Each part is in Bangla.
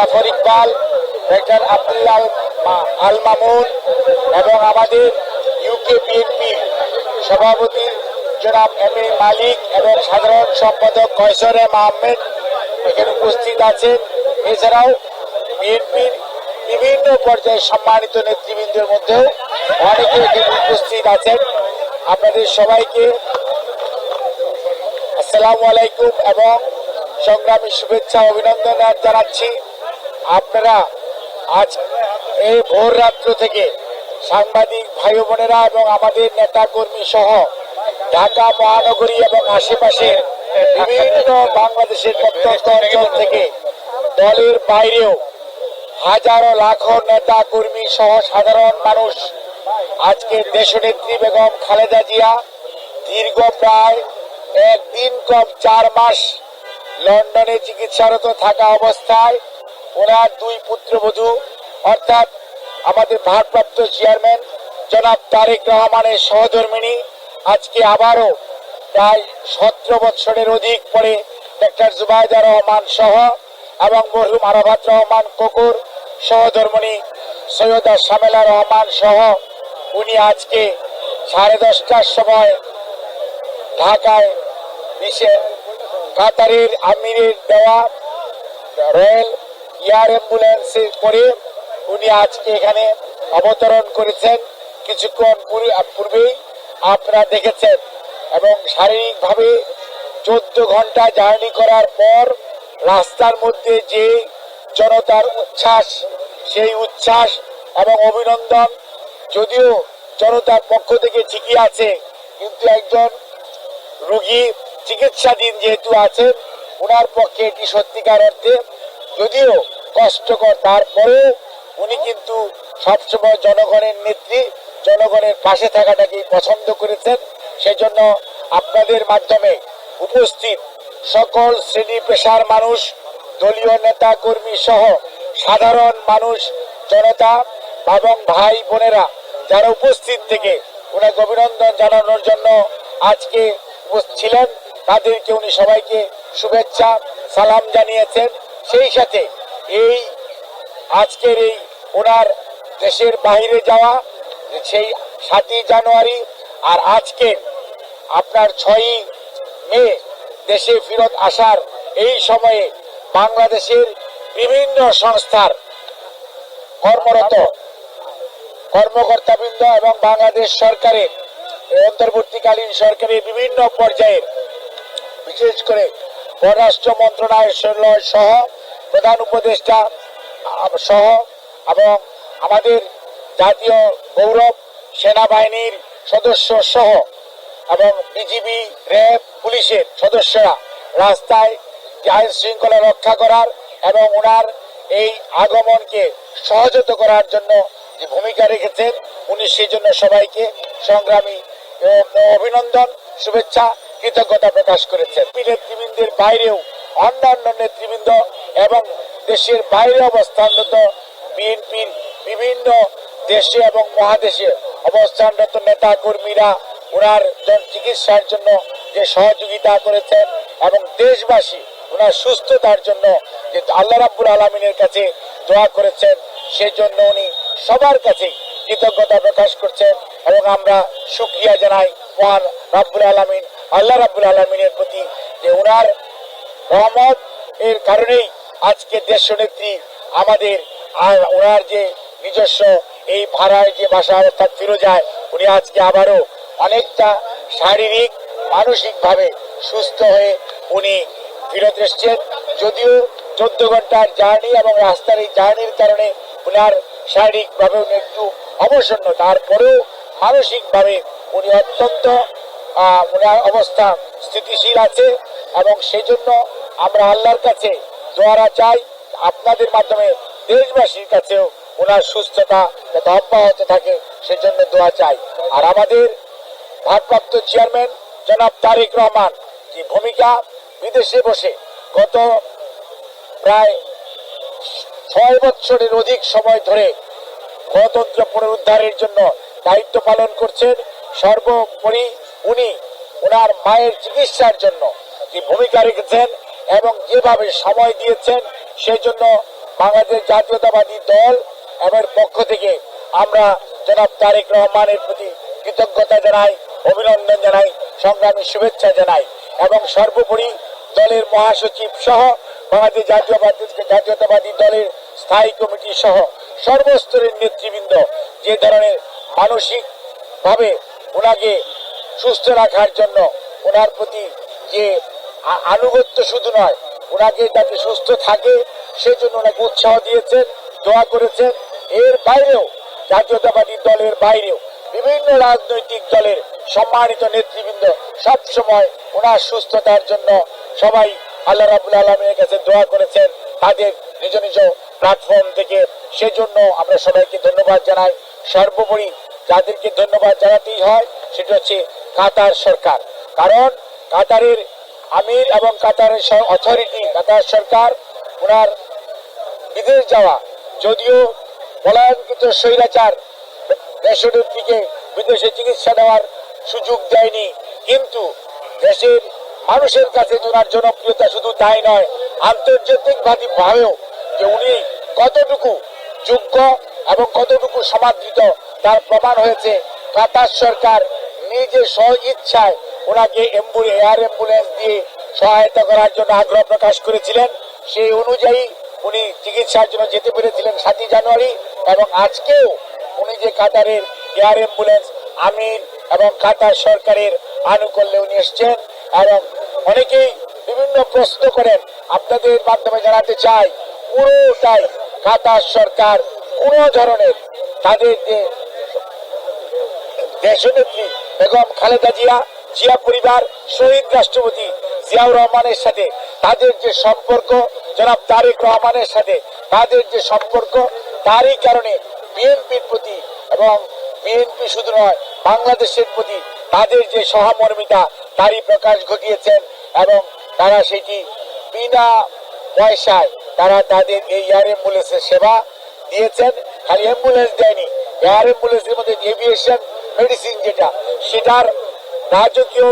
জাফর ইকবাল ডক্টর আবদুল্লাহ আল মামুন এবং আমাদের ইউকে বিএনপি সভাপতি জনাব এম এ মালিক এবং সাধারণ সম্পাদক কয়সর এম আহমেদ এখানে উপস্থিত আছেন। এছাড়াও বিএনপির বিভিন্ন পর্যায়ে সম্মানিত নেতৃবৃন্দের মধ্যে অনেকে এখানে উপস্থিত আছেন। আপনাদের সবাইকে আসসালামু আলাইকুম এবং সংগ্রামী শুভেচ্ছা অভিনন্দন জানাচ্ছি। আপনারা আজ এই ভোর রাত্র থেকে সাংবাদিক ভাই বোনেরা এবং আমাদের নেতা কর্মী সহ ঢাকা মহানগরী এবং আশেপাশে বিভিন্ন বাংলাদেশের প্রত্যন্ত অঞ্চল থেকে দলের বাইরেও হাজারো লাখো নেতা কর্মী সহ সাধারণ মানুষ, আজকে দেশনেত্রী বেগম খালেদা জিয়া দীর্ঘ প্রায় একদিন কম চার মাস লন্ডনে চিকিৎসারত থাকা অবস্থায় ওনার দুই পুত্রবধূ, অর্থাৎ আমাদের ভারপ্রাপ্ত চেয়ারম্যান জনাব তারেক রহমানের সহধর্মিনী আজকে আবারও প্রায় সতেরো বৎসরের অধিক পরে ডক্টর জুবায়দা রহমান সহ এবং মরহুম আরাফাত রহমান কোকুর সহধর্মণী সৈয়দা শামেলা রহমান সহ উনি আজকে সাড়ে দশটার সময় ঢাকায় কাতারের আমিরের দেওয়া রয়্যাল এয়ার অ্যাম্বুলেন্সে করে উনি আজকে এখানে অবতরণ করেছেন কিছুক্ষণ পূর্বে- পূর্বেই। আপনারা দেখেছেন। এবং শারীরিকভাবে চোদ্দ ঘণ্টা জার্নি করার পর রাস্তার মধ্যে যে জনতার উচ্ছ্বাস, সেই উচ্ছ্বাস এবং অভিনন্দন যদিও জনতার পক্ষ থেকে ঠিকই আছে, কিন্তু একজন রোগী চিকিৎসাধীন যেহেতু আছেন ওনার পক্ষে এটি সত্যিকার অর্থে যদিও কষ্টকর। তারপরেও উনি কিন্তু সবসময় জনগণের নেত্রী, জনগণের পাশে থাকাটাকেই পছন্দ করেছেন। সেজন্য আপনাদের মাধ্যমে উপস্থিত সকল শ্রেণি পেশার মানুষ, দলীয় নেতা কর্মী সহ সাধারণ মানুষ, জনতা এবং ভাই বোনেরা যারা উপস্থিত থেকে ওনাকে অভিনন্দন জানানোর জন্য আজকে ছিলেন, তাদেরকে উনি সবাইকে শুভেচ্ছা, সালাম জানিয়েছেন। সেই সাথে এই আজকের এই ওনার দেশের বাইরে যাওয়া, সেই সাতই জানুয়ারি আর আজকে আপনার ছয়ই মে দেশে ফেরত আসার এই সময়ে বাংলাদেশের বিভিন্ন সংস্থার কর্মরত কর্মকর্তাবৃন্দ এবং বাংলাদেশ সরকারের অন্তর্বর্তীকালীন সরকারের বিভিন্ন পর্যায়ে বিশেষ করে পররাষ্ট্র মন্ত্রণালয় সহ প্রধান উপদেষ্টা সহ এবং আমাদের জাতীয় গৌরব সেনাবাহিনীর সদস্য সহ এবং বিজিবি, র্যাব, পুলিশের সদস্যরা রাস্তায় আইন শৃঙ্খলা রক্ষা করার এবং ওনার এই আগমনকে সহজত করার জন্য যে ভূমিকা রেখেছেন, উনি সেই জন্য সবাইকে সংগ্রামী অভিনন্দন, শুভেচ্ছা, কৃতজ্ঞতা প্রকাশ করেছেন। নেতৃবৃন্দের বাইরেও অন্যান্য নেতৃবৃন্দ এবং দেশের বাইরে অবস্থানরত বিএনপির বিভিন্ন দেশে এবং মহাদেশে অবস্থানরত নেতা কর্মীরা ওনার চিকিৎসার জন্য যে সহযোগিতা করেছেন এবং দেশবাসী ওনার সুস্থতার জন্য যে আল্লাহ রাব্বুল আলমিনের কাছে দোয়া করেছেন, সেজন্য উনি সবার কাছেই কৃতজ্ঞতা প্রকাশ করছেন এবং আমরা সুক্রিয়া জানাই মহান রাব্বুল আলমিন, আল্লাহ রাব্বুল আলমিনের প্রতি যে ওনার রহমত এর কারণেই আজকে দেশ নেত্রী আমাদের আর ওনার যে নিজস্ব এই ভাড়ায় যে বাসা অর্থাৎ ফিরোজায় উনি আজকে আবারও অনেকটা শারীরিক, মানসিকভাবে সুস্থ হয়ে উনি ফিরত এসছেন। যদিও চোদ্দ ঘণ্টার জার্নি এবং রাস্তার এই জার্নির কারণে উনার শারীরিকভাবে উনি একটু অবসন্ন, তারপরেও মানসিকভাবে উনি অত্যন্ত ওনার অবস্থা স্থিতিশীল আছে এবং সেজন্য আমরা আল্লাহর কাছে দোয়ারা চাই আপনাদের মাধ্যমে দেশবাসীর কাছেও ওনার সুস্থতা যাতে অব্যাহত থাকে, সেজন্য দোয়া চাই। আর আমাদের ভারপ্রাপ্ত চেয়ারম্যান জনাব তারেক রহমান যে ভূমিকা বিদেশে বসে গত প্রায় ছয় বছরের অধিক সময় ধরে গণতন্ত্র পুনরুদ্ধারের জন্য দায়িত্ব পালন করছেন, সর্বোপরি উনি ওনার মায়ের চিকিৎসার জন্য যে ভূমিকা রেখেছেন এবং যেভাবে সময় দিয়েছেন সেই জন্য বাংলাদেশ জাতীয়তাবাদী দল এর পক্ষ থেকে আমরা জনাব তারেক রহমানের প্রতি কৃতজ্ঞতা জানাই, অভিনন্দন জানাই, সংগ্রামী শুভেচ্ছা জানাই এবং সর্বোপরি দলের মহাসচিব সহ বাংলাদেশ জাতীয়বাদী জাতীয়তাবাদী দলের স্থায়ী কমিটি সহ সর্বস্তরের নেতৃবৃন্দ যে ধরনের মানসিকভাবে ওনাকে সুস্থ রাখার জন্য ওনার প্রতি যে আনুগত্য শুধু নয়, ওনাকে যাতে সুস্থ থাকে, সেজন্য ওনাকে উৎসাহ দিয়েছেন, দোয়া করেছেন। এর বাইরেও জাতীয়তাবাদী দলের বাইরেও বিভিন্ন রাজনৈতিক দলের সম্মানিত নেতৃবৃন্দ সব সময় ওনার সুস্থতার জন্য সবাই আল্লাহ রাবুল আলমের কাছে দোয়া করেছেন তাদের নিজ নিজ প্ল্যাটফর্ম থেকে। সেজন্য আমরা সবাইকে ধন্যবাদ জানাই। সর্বোপরি যাদেরকে ধন্যবাদ জানাতেই হয়, সেটা হচ্ছে কাতার সরকার। কারণ কাতারের আমির এবং কাতারের অথরিটি কাতার সরকার ওনার বিদেশ যাওয়া। যদিও পলায়নকৃত স্বৈরাচার দেশের দিকে বিদেশে চিকিৎসা দেওয়ার সুযোগ দেয়নি, কিন্তু দেশের মানুষের কাছে ওনার জনপ্রিয়তা শুধু তাই নয় আন্তর্জাতিকভাবে ভাবেও যে উনি কতটুকু যোগ্য এবং কতটুকু সমাদৃত, তার প্রমাণ হয়েছে কাতার সরকার নিজে স্ব ইচ্ছায় ওনাকে এয়ার অ্যাম্বুলেন্স দিয়ে সহায়তা করার জন্য আগ্রহ প্রকাশ করেছিলেন। সেই অনুযায়ী উনি চিকিৎসার জন্য যেতে পেরেছিলেন সাতই জানুয়ারি এবং আজকেও উনি যে কাতারের এয়ার অ্যাম্বুলেন্স আমির এবং কাতার সরকারের আনুকূল্যে উনি এসছেন এবং অনেকেই বিভিন্ন প্রশ্ন করেন, আপনাদের মাধ্যমে জানাতে চাই, পুরোটাই কাতার সরকার, কোন ধরনের তাদের যে দেশনেত্রী বেগম খালেদা জিয়া জিয়া পরিবার, শহীদ রাষ্ট্রপতি জিয়াউর রহমানের সাথে তাদের যে সম্পর্ক, জনাব তারেক রহমানের সাথে তাদের যে সম্পর্ক, তারই কারণে বিএনপির প্রতি এবং বিএনপি শুধু নয়, বাংলাদেশের প্রতি তাদের যে সহমর্মিতা, তারই প্রকাশ ঘটিয়েছেন এবং তারা সেটি বিনা পয়সায় তারা তাদের এই এয়ার অ্যাম্বুলেন্সের সেবা দিয়েছেন। খালি অ্যাম্বুলেন্স দেয়নি, এয়ার অ্যাম্বুলেন্সের মধ্যে এভিয়েশন মেডিসিন যেটা, সেটার রাজকীয়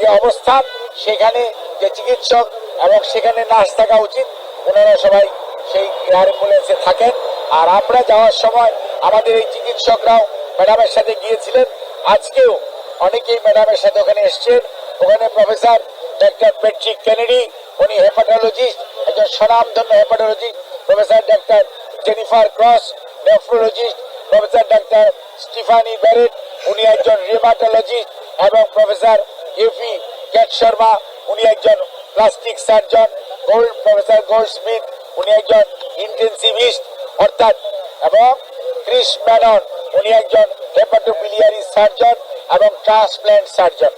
যে অবস্থান, সেখানে যে চিকিৎসক এবং সেখানে নার্স থাকা উচিত, ওনারা সবাই সেই এয়ার অ্যাম্বুলেন্সে থাকেন। আর আমরা যাওয়ার সময় আমাদের এই চিকিৎসকরাও ম্যাডামের সাথে গিয়েছিলেন। আজকেও অনেকেই ম্যাডামের সাথে ওখানে এসছেন। ওখানে প্রফেসর ডক্টর পেট্রিক কেনেডি, উনি হেপাটোলজিস্ট, একজন স্বনামধন্য hepatologist, professor doctor Jennifer Cross, nephrologist, professor doctor Stephanie Barrett, উনি একজন রিমাটোলজিস্ট এবং প্রফেসর ইউপি কেট শর্মা উনি একজন plastic surgeon Gold professor Gold Smith উনি একজন ইন্টেন্সিভিস্ট অর্থাৎ, এবং ক্রিস ম্যানন উনি একজন হেপাটোপিলিয়ারি সার্জন এবং ট্রান্সপ্ল্যান্ট সার্জন